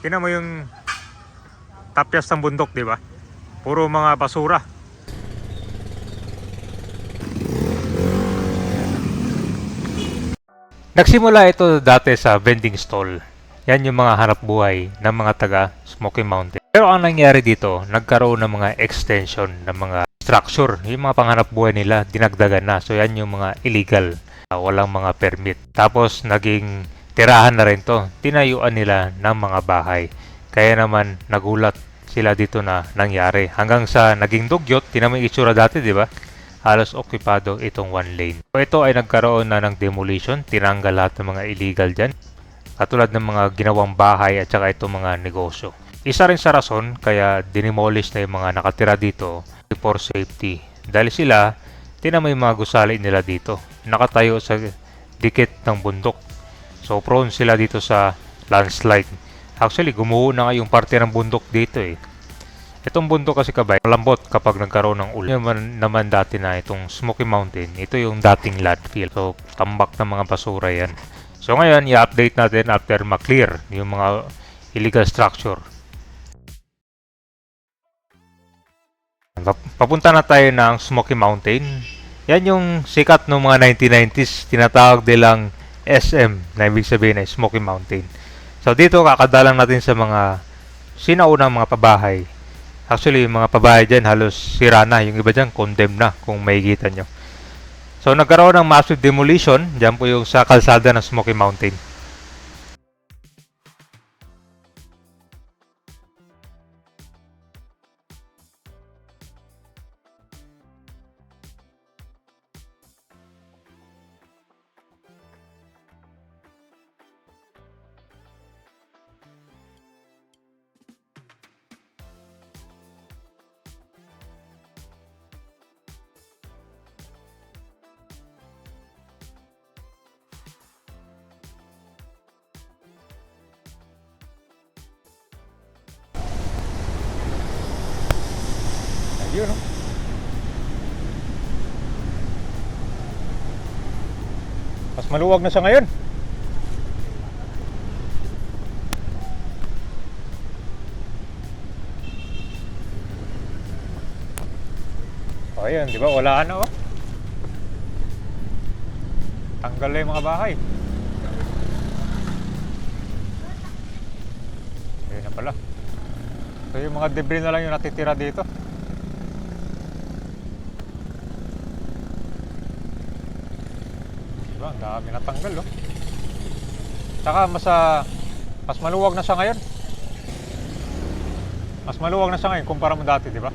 Tingnan mo yung tapyas ng bundok, di ba? Puro mga basura. Nagsimula ito dati sa vending stall. Yan yung mga hanap buhay ng mga taga Smoky Mountain. Pero ang nangyari dito, nagkaroon ng mga extension ng mga structure. Yung mga panghanap buhay nila, dinagdagan na. So yan yung mga illegal. Walang mga permit. Tapos naging tirahan na rin to. Tinayuan nila ng mga bahay. Kaya naman nagulat sila dito na nangyari. Hanggang sa naging dugyot, yung itsura dati, di ba? halos okupado itong one lane. So ito ay nagkaroon na ng demolition, tinanggal lahat ng mga illegal dyan. Katulad ng mga ginawang bahay at saka itong mga negosyo. Isa rin sa rason kaya dinimolish na yung mga nakatira dito for safety. Dahil sila, yung mga gusali nila dito. Nakatayo sa dikit ng bundok. So prone sila dito sa landslide. Actually, gumuho na nga yung parte ng bundok dito eh. Itong bundok kasi kabay, malambot kapag nagkaroon ng ulan. Yung man, naman dati na itong Smoky Mountain, ito yung dating landfill. So, tambak ng mga basura yan. So ngayon, i-update natin after ma-clear yung mga illegal structure. Pap- Papunta na tayo ng Smoky Mountain. Yan yung sikat ng mga 1990s, tinatawag nilang SM, na ibig sabihin ay Smoky Mountain. So dito kakadalang natin sa mga sinaunang mga pabahay. Actually, yung mga pabahay dyan halos sira na. Yung iba dyan condemned na kung makikita nyo. So nagkaroon ng massive demolition. Dyan po yung sa kalsada ng Smoky Mountain. Ayun, no? Mas maluwag na siya ngayon. O ayun, di ba? Wala na, oh. Tanggal na yung mga bahay. Ayun na pala. So yung mga debris na lang yung natitira dito. Diba? Ang dami natanggal, oh. Tsaka mas, ah, mas maluwag na siya ngayon. Mas maluwag na siya ngayon kumpara mo dati, di ba?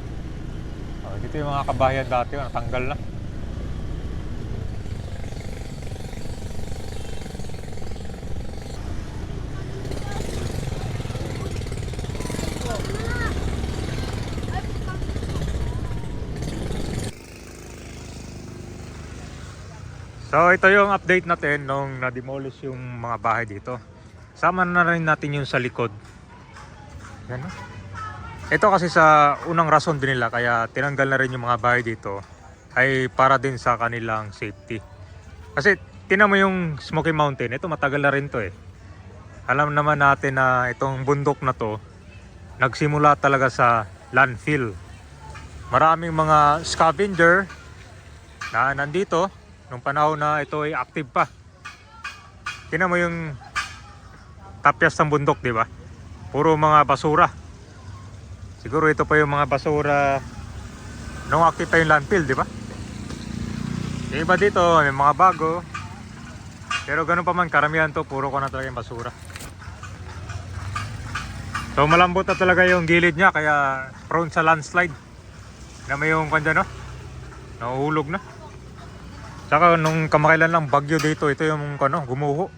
Oh, dito yung mga kabahayan dati, oh, natanggal na. So ito yung update natin nung na-demolish yung mga bahay dito. Sama na rin natin yung sa likod. Yan no? Ito kasi sa unang rason din nila kaya tinanggal na rin yung mga bahay dito ay para din sa kanilang safety. Kasi tinan mo yung Smoky Mountain, ito matagal na rin to eh. Alam naman natin na itong bundok na to nagsimula talaga sa landfill. Maraming mga scavenger na nandito nung panahon na ito ay active pa. Tingnan mo yung tapyas ng bundok, di ba? Puro mga basura. Siguro ito pa yung mga basura nung active pa yung landfill, di ba? Yung iba dito, may mga bago. Pero ganun pa man, karamihan to, puro ko na talaga yung basura. So malambot na talaga yung gilid niya, kaya prone sa landslide. Na may yung kanya, no? Nahuhulog na. Tsaka nung kamakailan lang bagyo dito, ito yung ano, gumuho.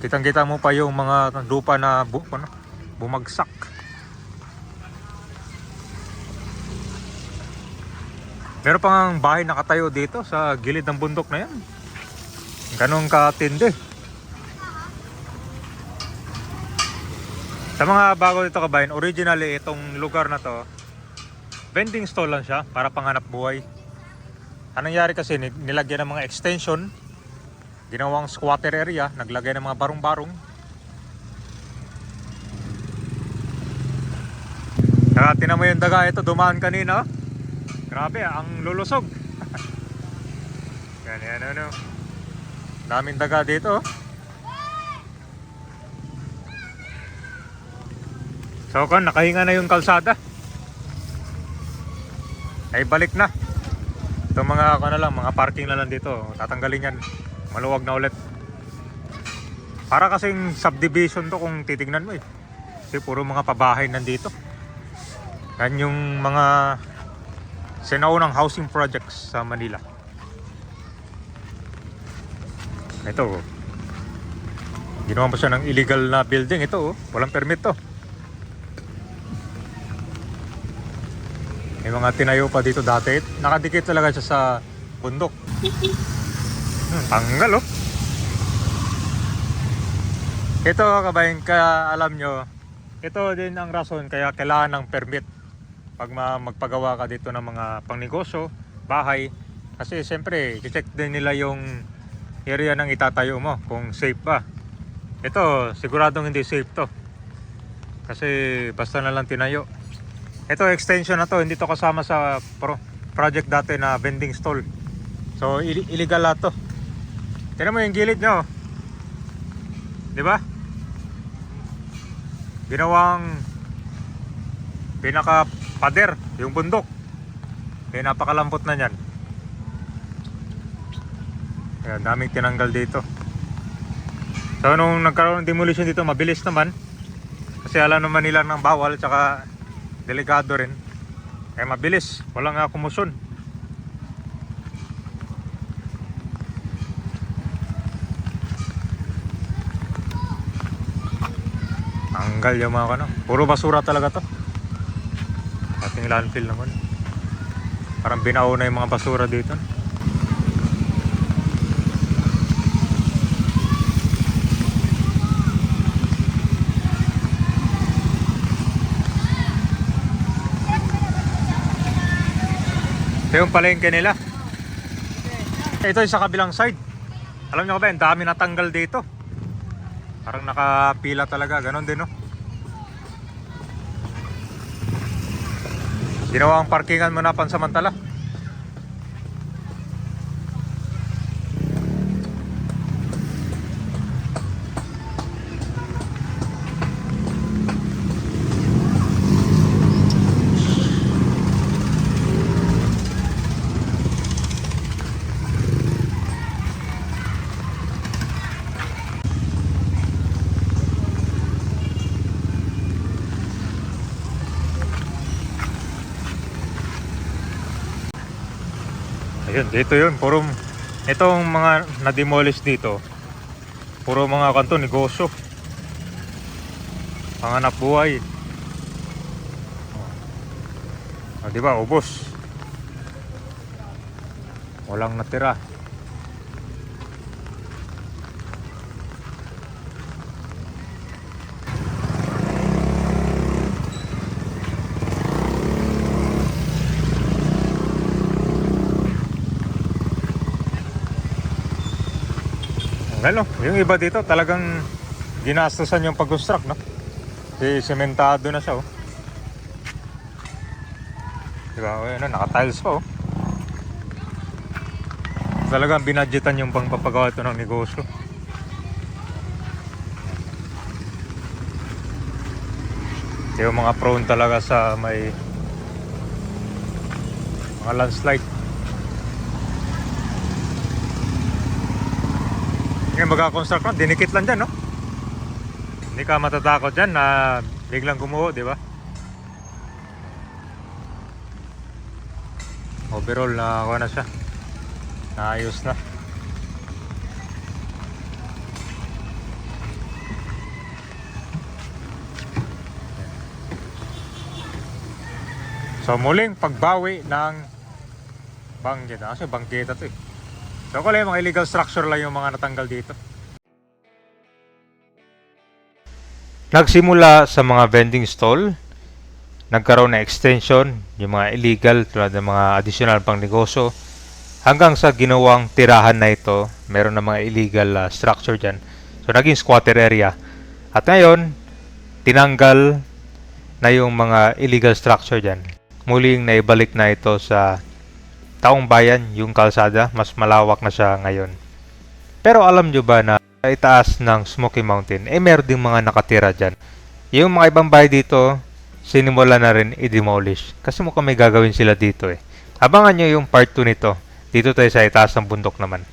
Kitang-kita mo pa yung mga lupa na bu, ano, bumagsak. Meron pang bahay nakatayo dito sa gilid ng bundok na yan. Ganong katindi. Sa mga bago dito kabayan, originally itong lugar na to, vending stall lang siya para panghanap buhay. Anong nangyari kasi nilagyan ng mga extension, ginawang squatter area, naglagay ng mga barong-barong. Tara, -barong. tinan mo yung daga. Ito, dumaan kanina. Grabe, ang lulusog. yan, yan, ano, ano. Daming daga dito. So, kan, nakahinga na yung kalsada. Ay, balik na. Itong mga ano lang, mga parking na lang dito. Tatanggalin yan. Maluwag na ulit. Para kasing subdivision to kung titignan mo eh. Kasi puro mga pabahay nandito. Yan yung mga sinaunang housing projects sa Manila. Ito. oh. Ginawa mo siya ng illegal na building. Ito, oh. walang permit to. May mga tinayo pa dito dati. Nakadikit talaga siya sa bundok. Hmm, tanggal oh. Ito kabayan, kaya alam nyo, ito din ang rason kaya kailangan ng permit pag ma- magpagawa ka dito ng mga pangnegosyo, bahay. Kasi siyempre, check din nila yung area ng itatayo mo kung safe ba. Ito, siguradong hindi safe to. Kasi basta na lang tinayo. Ito extension na to, hindi to kasama sa pro- project dati na vending stall. So ill- illegal lahat to. Tignan mo yung gilid nyo. Di ba? Ginawang pinaka pader, yung bundok. Kaya napakalampot na niyan. Ayan, daming tinanggal dito. So nung nagkaroon ng demolition dito, mabilis naman. Kasi alam naman nila ng bawal, tsaka delikado rin. Kaya mabilis, walang nga kumusyon. Tanggal yung mga ano. Puro basura talaga to. Ating landfill naman. Parang binaw na yung mga basura dito. Ito yung palengke nila. Ito yung sa kabilang side. Alam nyo ba, ang dami natanggal dito. Parang nakapila talaga, ganon din no. Ginawa ang parkingan mo na pansamantala. Ayun, dito yun. Puro, itong mga na-demolish dito, puro mga kanto, negosyo. Panganap buhay. Oh. di ba, ubos. Walang natira. Ano, yung iba dito talagang ginastosan yung pag-construct, no? Kasi sementado na siya, oh. Diba, oh, ano, naka-tiles pa, oh. Talagang binadgetan yung pangpapagawa ito ng negosyo. Yung mga prone talaga sa may mga landslide. Ngayon magka-construct na, dinikit lang dyan, no? Hindi ka matatakot dyan na biglang gumuho, di ba? Overall, na na siya. Naayos na. So muling pagbawi ng banggeta. Kasi banggeta to eh. So kung mga illegal structure lang yung mga natanggal dito. Nagsimula sa mga vending stall, nagkaroon ng extension, yung mga illegal tulad ng mga additional pang negosyo, hanggang sa ginawang tirahan na ito, meron na mga illegal uh, structure dyan. So naging squatter area. At ngayon, tinanggal na yung mga illegal structure dyan. Muling naibalik na ito sa taong bayan, yung kalsada, mas malawak na siya ngayon. Pero alam nyo ba na sa itaas ng Smoky Mountain, eh meron ding mga nakatira dyan. Yung mga ibang bahay dito, sinimula na rin i-demolish. Kasi mukhang may gagawin sila dito eh. Abangan nyo yung part 2 nito. Dito tayo sa itaas ng bundok naman.